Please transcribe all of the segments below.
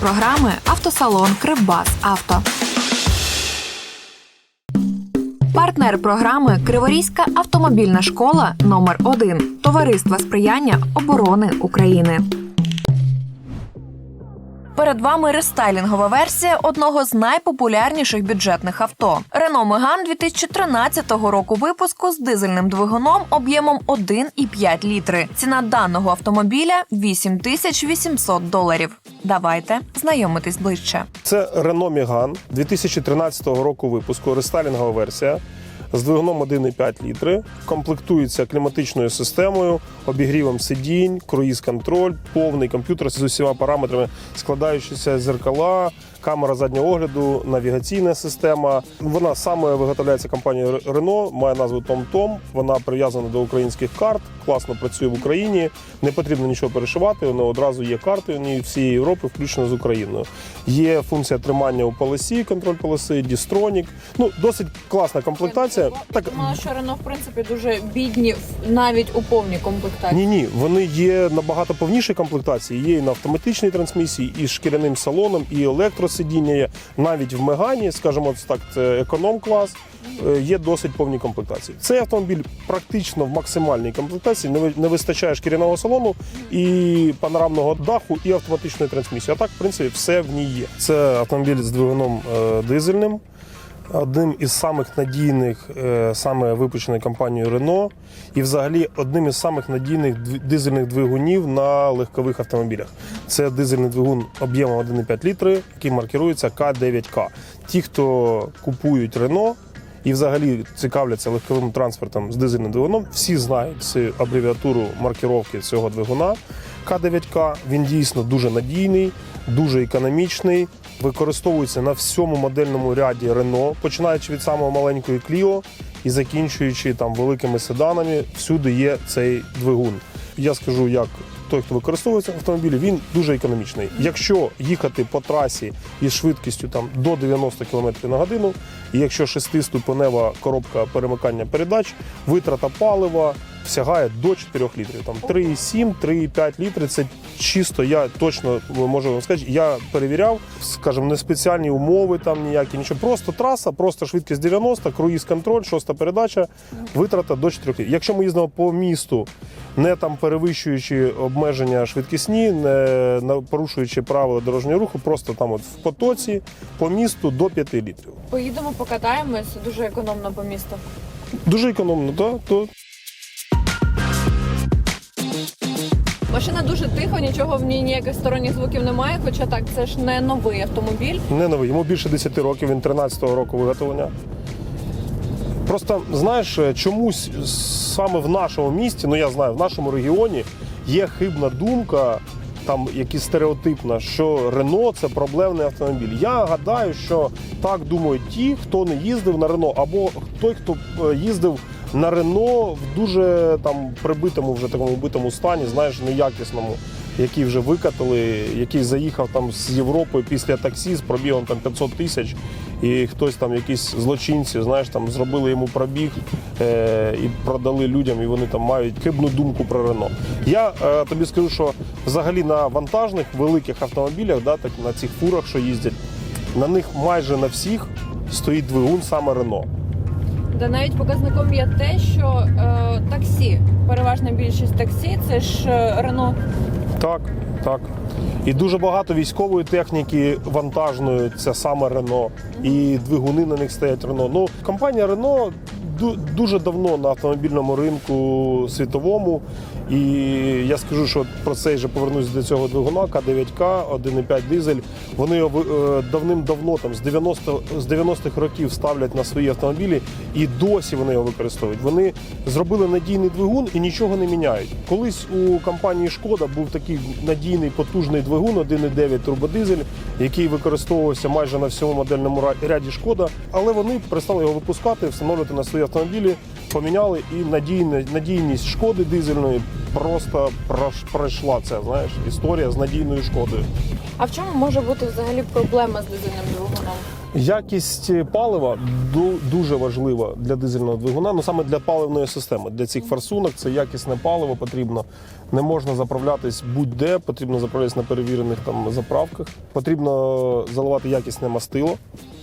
Програми автосалон Кривбас Авто. Партнер програми Криворізька автомобільна школа номер 1 Товариства сприяння оборони України. Перед вами рестайлінгова версія одного з найпопулярніших бюджетних авто Renault Megane 2013 року випуску з дизельним двигуном об'ємом 1,5 літри. Ціна даного автомобіля 8800 доларів. Давайте знайомитись ближче. Це Renault Megane 2013 року випуску, рестайлінгова версія з двигуном 1,5 літри. Комплектується кліматичною системою, обігрівом сидінь, круїз-контроль, повний комп'ютер з усіма параметрами, складаючися зеркала, камера заднього огляду, навігаційна система. Вона саме виготовляється компанією Renault, має назву TomTom. Вона прив'язана до українських карт, класно працює в Україні. Не потрібно нічого перешивати. Воно одразу є карти у ній всієї Європи, включно з Україною. Є функція тримання у полосі, контроль полоси, дістронік. Ну досить класна комплектація. Так Думала, що Рено, в принципі, дуже бідні навіть у повній комплектації. ні, ні, вони є набагато повніші комплектації. Є і на автоматичній трансмісії, і з шкіряним салоном, і електросидіння є. Навіть в Мегані, скажімо так, це економ-клас. е, Є досить повні комплектації. Цей автомобіль практично в максимальній комплектації. Не вистачає шкіряного салону і панорамного даху, і автоматичної трансмісії. А так, в принципі, все в ній є. Це автомобіль з двигуном е, дизельним. Одним із самих надійних, е, саме випущений компанією Renault, і взагалі одним із самих надійних дизельних двигунів на легкових автомобілях. Це дизельний двигун об'ємом 1,5 літри, який маркірується К9К. Ті, хто купують Renault і взагалі цікавляться легковим транспортом з дизельним двигуном, всі знають цю абревіатуру маркіровки цього двигуна К9К. Він дійсно дуже надійний, дуже економічний. Використовується на всьому модельному ряді Renault, починаючи від самого маленької Clio і закінчуючи там великими седанами, всюди є цей двигун. Я скажу, як той, хто використовує цей автомобіль, він дуже економічний. Якщо їхати по трасі із швидкістю там до 90 км на годину, і якщо шестиступенева коробка перемикання передач, витрата палива сягає до 4 літрів. Там 3,7, 3,5 літри. Це чисто, я точно можу вам сказати, я перевіряв, скажімо, не спеціальні умови там ніякі, нічого. Просто траса, просто швидкість 90, круїз контроль, шоста передача, витрата до 4 літрів. Якщо ми їздимо по місту, не там перевищуючи обмеження швидкісні, не порушуючи правила дорожнього руху, просто там от в потоці по місту до 5 літрів. Поїдемо, покатаємось, дуже економно по місту. Дуже економно, так? То Машина дуже тихо, нічого в ній ніяких сторонніх звуків немає. Хоча так, це ж не новий автомобіль. Не новий, йому більше 10 років, він 13-го року виготовлення. Просто знаєш, чомусь саме в нашому місті, ну я знаю, в нашому регіоні є хибна думка, там якась стереотипна, що Рено це проблемний автомобіль. Я гадаю, що так думають ті, хто не їздив на Рено, або той, хто е, їздив на Рено в дуже там прибитому, вже такому битому стані, знаєш, неякісному який вже викатали, який заїхав там з Європи після таксі з пробігом там 500 тисяч, і хтось там, якісь злочинці, знаєш, там зробили йому пробіг е- і продали людям, і вони там мають хибну думку про Рено. Я е- тобі скажу, що взагалі на вантажних великих автомобілях, да, так на цих фурах, що їздять, на них майже на всіх стоїть двигун саме Рено. Де навіть показником є те, що е, таксі, переважна більшість таксі, це ж е, Рено. Так, так. І дуже багато військової техніки вантажної, це саме Рено. І двигуни на них стоять Рено. Ну, компанія Рено дуже давно на автомобільному ринку світовому. І я скажу, що про це вже повернусь до цього двигуна К9К, 1,5 дизель. Вони його е, давним-давно, там з 90 з 90-х років ставлять на свої автомобілі, і досі вони його використовують. Вони зробили надійний двигун і нічого не міняють. Колись у компанії Шкода був такий надійний потужний двигун 1,9 турбодизель, який використовувався майже на всьому модельному ряді Шкода, але вони перестали його випускати, встановлювати на свої поміняли і надійне- надійність шкоди дизельної просто пройшла це. Знаєш, історія з надійною шкодою. А в чому може бути взагалі проблема з дизельним двигуном? Якість палива дуже важлива для дизельного двигуна, ну саме для паливної системи. Для цих форсунок це якісне паливо потрібно. Не можна заправлятись будь-де, потрібно заправлятись на перевірених там заправках. Потрібно заливати якісне мастило,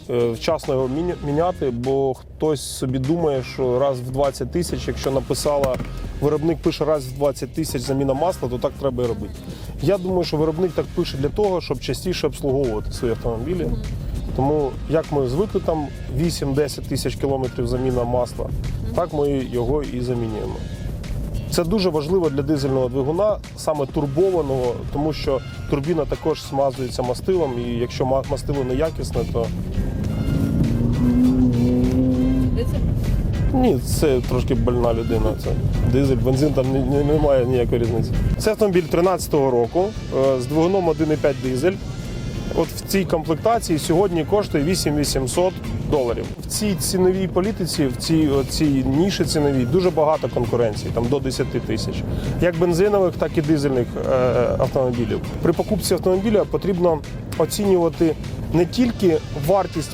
вчасно його міняти, бо хтось собі думає, що раз в 20 тисяч, якщо написала виробник пише раз в 20 тисяч заміна масла, то так треба і робити. Я думаю, що виробник так пише для того, щоб частіше обслуговувати свої автомобілі. Тому як ми звикли там 8-10 тисяч кілометрів заміна масла, так ми його і замінюємо. Це дуже важливо для дизельного двигуна, саме турбованого, тому що турбіна також смазується мастилом, і якщо ма- мастило неякісне, то ні, це трошки больна людина. Це дизель, бензин там немає ніякої різниці. Це автомобіль 13-го року е, з двигуном 1,5 дизель. От в цій комплектації сьогодні коштує 8800 доларів. В цій ціновій політиці, в цій, цій ніші ціновій дуже багато конкуренції, там до 10 тисяч. Як бензинових, так і дизельних е, автомобілів. При покупці автомобіля потрібно оцінювати не тільки вартість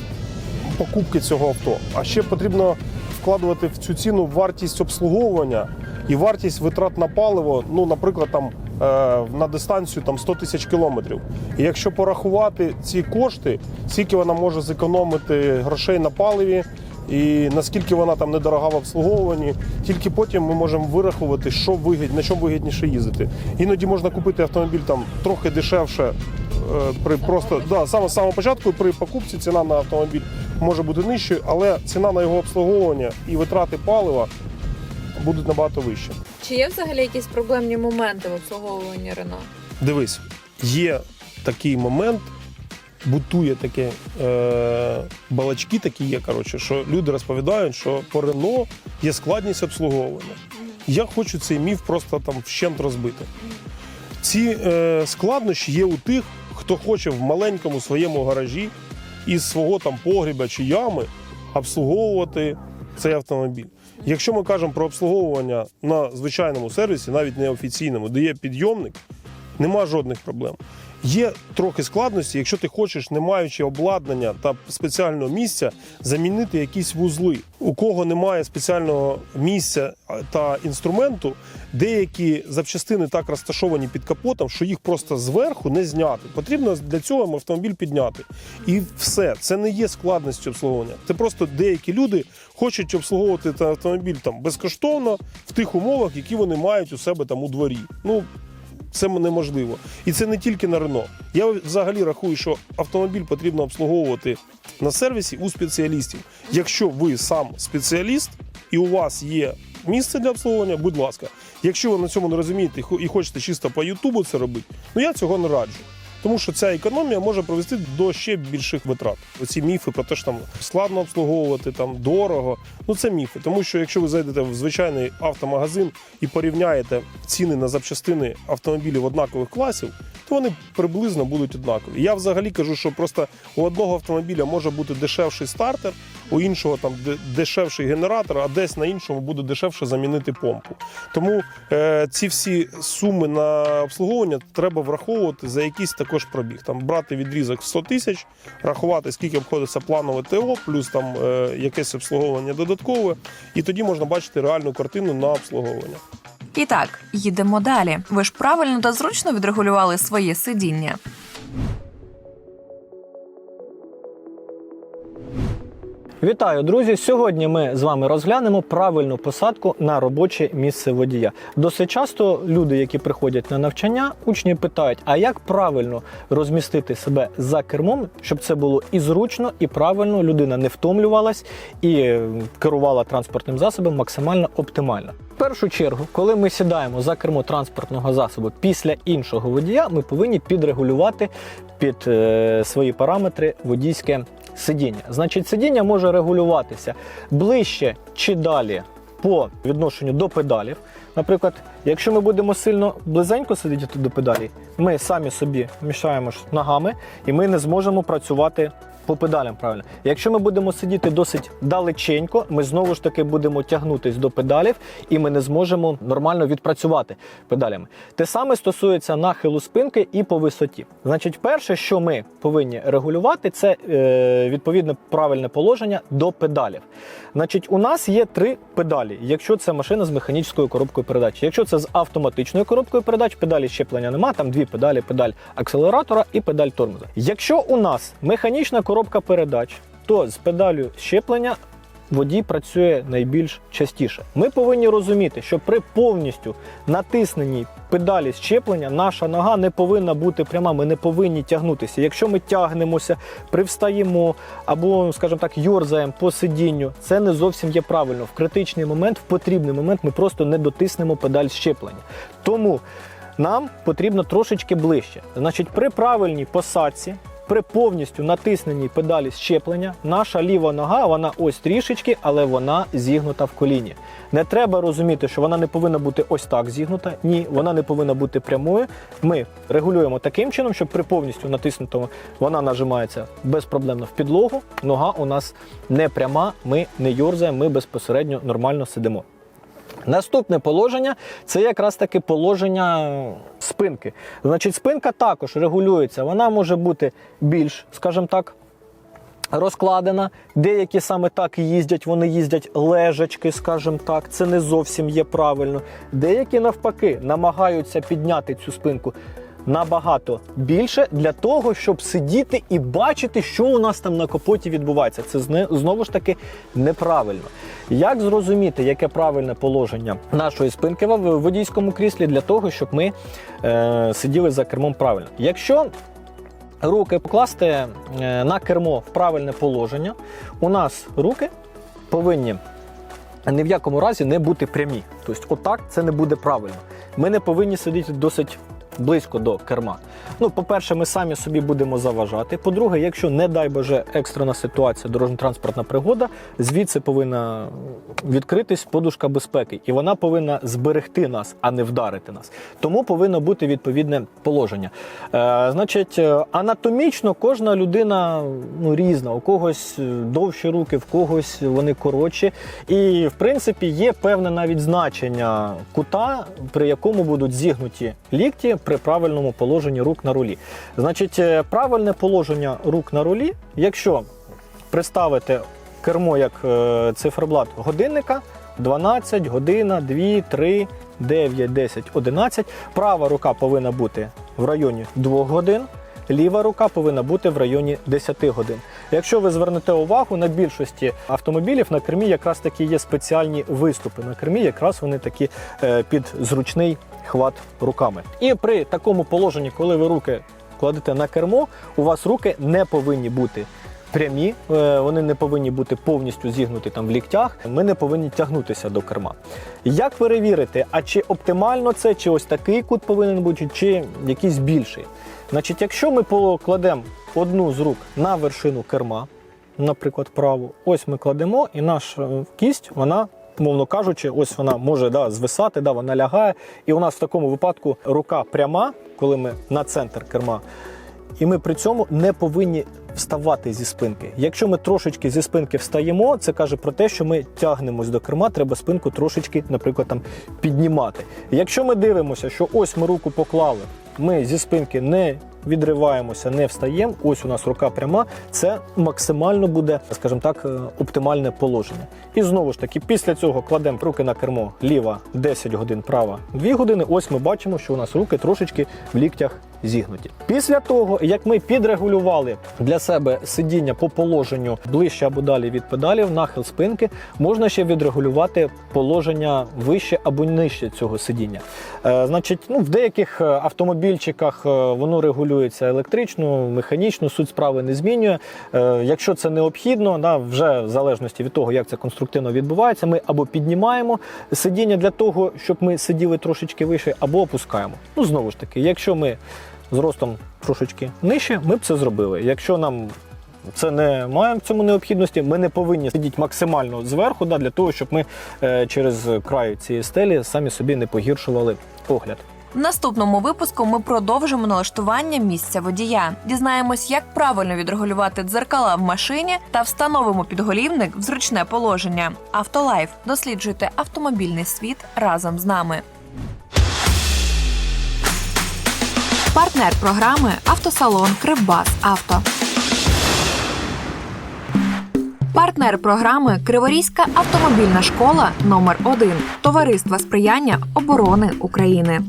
покупки цього авто, а ще потрібно вкладувати в цю ціну вартість обслуговування і вартість витрат на паливо. Ну, наприклад, там е, на дистанцію там 100 тисяч кілометрів. І якщо порахувати ці кошти, скільки вона може зекономити грошей на паливі. І наскільки вона там недорога в обслуговуванні, тільки потім ми можемо вирахувати, що вигідно, на чому вигідніше їздити. Іноді можна купити автомобіль там трохи дешевше е, при просто да, саме самого початку при покупці ціна на автомобіль може бути нижчою, але ціна на його обслуговування і витрати палива будуть набагато вищі. Чи є взагалі якісь проблемні моменти в обслуговуванні Рено? Дивись, є такий момент, бутує таке е, балачки такі є, коротше, що люди розповідають, що по Рено є складність обслуговування. Я хочу цей міф просто там вщент розбити. Ці е, складнощі є у тих, хто хоче в маленькому своєму гаражі із свого там погріба чи ями обслуговувати цей автомобіль. Якщо ми кажемо про обслуговування на звичайному сервісі, навіть не офіційному, де є підйомник, нема жодних проблем. Є трохи складності, якщо ти хочеш, не маючи обладнання та спеціального місця, замінити якісь вузли. У кого немає спеціального місця та інструменту, деякі запчастини так розташовані під капотом, що їх просто зверху не зняти. Потрібно для цього автомобіль підняти. І все, це не є складністю обслуговування. Це просто деякі люди хочуть обслуговувати автомобіль там безкоштовно в тих умовах, які вони мають у себе там у дворі. Ну це неможливо. І це не тільки на Рено. Я взагалі рахую, що автомобіль потрібно обслуговувати на сервісі у спеціалістів. Якщо ви сам спеціаліст і у вас є місце для обслуговування, будь ласка. Якщо ви на цьому не розумієте і хо- і хочете чисто по Ютубу це робити, ну я цього не раджу. Тому що ця економія може привести до ще більших витрат. Оці міфи про те, що там складно обслуговувати, там дорого. Ну це міфи. Тому що якщо ви зайдете в звичайний автомагазин і порівняєте ціни на запчастини автомобілів однакових класів, то вони приблизно будуть однакові. Я взагалі кажу, що просто у одного автомобіля може бути дешевший стартер, у іншого там дешевший генератор, а десь на іншому буде дешевше замінити помпу. Тому е, ці всі суми на обслуговування треба враховувати за якийсь також пробіг. Там брати відрізок в 100 тисяч, рахувати, скільки обходиться планове ТО, плюс там е, якесь обслуговування додаткове, і тоді можна бачити реальну картину на обслуговування. І так, їдемо далі. Ви ж правильно та зручно відрегулювали своє сидіння. Вітаю, друзі! Сьогодні ми з вами розглянемо правильну посадку на робоче місце водія. Досить часто люди, які приходять на навчання, учні питають, а як правильно розмістити себе за кермом, щоб це було і зручно, і правильно людина не втомлювалась і е, керувала транспортним засобом максимально оптимально. В першу чергу, коли ми сідаємо за кермо транспортного засобу після іншого водія, ми повинні підрегулювати під е, свої параметри водійське сидіння. Значить, сидіння може регулюватися ближче чи далі по відношенню до педалів. Наприклад, якщо ми будемо сильно близенько сидіти до педалі, ми самі собі мішаємо ногами і ми не зможемо працювати по педалям правильно. Якщо ми будемо сидіти досить далеченько, ми знову ж таки будемо тягнутись до педалів, і ми не зможемо нормально відпрацювати педалями. Те саме стосується нахилу спинки і по висоті. Значить, перше, що ми повинні регулювати, це е, відповідне правильне положення до педалів. Значить, у нас є три педалі, якщо це машина з механічною коробкою передач. Якщо це з автоматичною коробкою передач, педалі щеплення нема, там дві педалі: педаль акселератора і педаль тормоза. Якщо у нас механічна коробка передач, то з педалю щеплення водій працює найбільш частіше. Ми повинні розуміти, що при повністю натисненій педалі щеплення наша нога не повинна бути пряма. Ми не повинні тягнутися. Якщо ми тягнемося, привстаємо або, скажімо так, йорзаємо по сидінню, це не зовсім є правильно. В критичний момент, в потрібний момент, ми просто не дотиснемо педаль щеплення. Тому нам потрібно трошечки ближче. Значить, при правильній посадці, при повністю натисненій педалі щеплення, наша ліва нога, вона ось трішечки, але вона зігнута в коліні. Не треба розуміти, що вона не повинна бути ось так зігнута. Ні, вона не повинна бути прямою. Ми регулюємо таким чином, щоб при повністю натиснутому вона нажимається безпроблемно в підлогу. Нога у нас не пряма, ми не йорзаємо, ми безпосередньо нормально сидимо. Наступне положення це якраз таки положення спинки. Значить, спинка також регулюється. Вона може бути більш, скажімо так, розкладена. Деякі саме так їздять, вони їздять лежачки, скажімо так. Це не зовсім є правильно. Деякі навпаки намагаються підняти цю спинку. Набагато більше для того, щоб сидіти і бачити, що у нас там на капоті відбувається. Це знову ж таки неправильно. Як зрозуміти, яке правильне положення нашої спинки в водійському кріслі для того, щоб ми е, сиділи за кермом правильно? Якщо руки покласти е, на кермо в правильне положення, у нас руки повинні ні в якому разі не бути прямі. Тобто, отак це не буде правильно. Ми не повинні сидіти досить близько до керма. Ну, по-перше, ми самі собі будемо заважати. По-друге, якщо, не дай Боже, екстрена ситуація, дорожньо-транспортна пригода, звідси повинна відкритись подушка безпеки, і вона повинна зберегти нас, а не вдарити нас. Тому повинно бути відповідне положення. Е, значить, е, анатомічно кожна людина ну, різна. У когось е, довші руки, в когось вони коротші. І, в принципі, є певне навіть значення кута, при якому будуть зігнуті лікті при правильному положенні рук на рулі. Значить, е, правильне положення рук на рулі, якщо представити кермо як е, циферблат годинника, 12, година, 2, 3, 9, 10, 11. Права рука повинна бути в районі 2 годин, ліва рука повинна бути в районі 10 годин. Якщо ви звернете увагу, на більшості автомобілів на кермі якраз такі є спеціальні виступи. На кермі якраз вони такі е, під зручний хват руками. І при такому положенні, коли ви руки кладете на кермо, у вас руки не повинні бути прямі, е, вони не повинні бути повністю зігнуті там в ліктях. Ми не повинні тягнутися до керма. Як перевірити, а чи оптимально це, чи ось такий кут повинен бути, чи якийсь більший? Значить, якщо ми покладемо одну з рук на вершину керма, наприклад, праву, ось ми кладемо, і наша кість, вона. Мовно кажучи, ось вона може да, звисати, да, вона лягає. І у нас в такому випадку рука пряма, коли ми на центр керма, і ми при цьому не повинні вставати зі спинки. Якщо ми трошечки зі спинки встаємо, це каже про те, що ми тягнемось до керма, треба спинку трошечки, наприклад, там піднімати. Якщо ми дивимося, що ось ми руку поклали, ми зі спинки не відриваємося, не встаємо. Ось у нас рука пряма. Це максимально буде, скажімо так, е, оптимальне положення. І знову ж таки, після цього кладемо руки на кермо ліва 10 годин, права 2 години. Ось ми бачимо, що у нас руки трошечки в ліктях зігнуті. Після того, як ми підрегулювали для себе сидіння по положенню ближче або далі від педалів, нахил спинки, можна ще відрегулювати положення вище або нижче цього сидіння. Е, значить, ну, в деяких е, автомобільчиках е, воно регулюється електрично, механічно, суть справи не змінює. Е, якщо це необхідно, да, вже в залежності від того, як це конструктивно відбувається, ми або піднімаємо сидіння для того, щоб ми сиділи трошечки вище, або опускаємо. Ну, знову ж таки, якщо ми з ростом трошечки нижче, ми б це зробили. Якщо нам це не маємо в цьому необхідності, ми не повинні сидіти максимально зверху, да, для того, щоб ми е, через край цієї стелі самі собі не погіршували огляд. В наступному випуску ми продовжимо налаштування місця водія. Дізнаємось, як правильно відрегулювати дзеркала в машині та встановимо підголівник в зручне положення. Автолайф. Досліджуйте автомобільний світ разом з нами. Партнер програми Автосалон Кривбас Авто. Партнер програми Криворізька автомобільна школа номер 1 Товариства сприяння оборони України.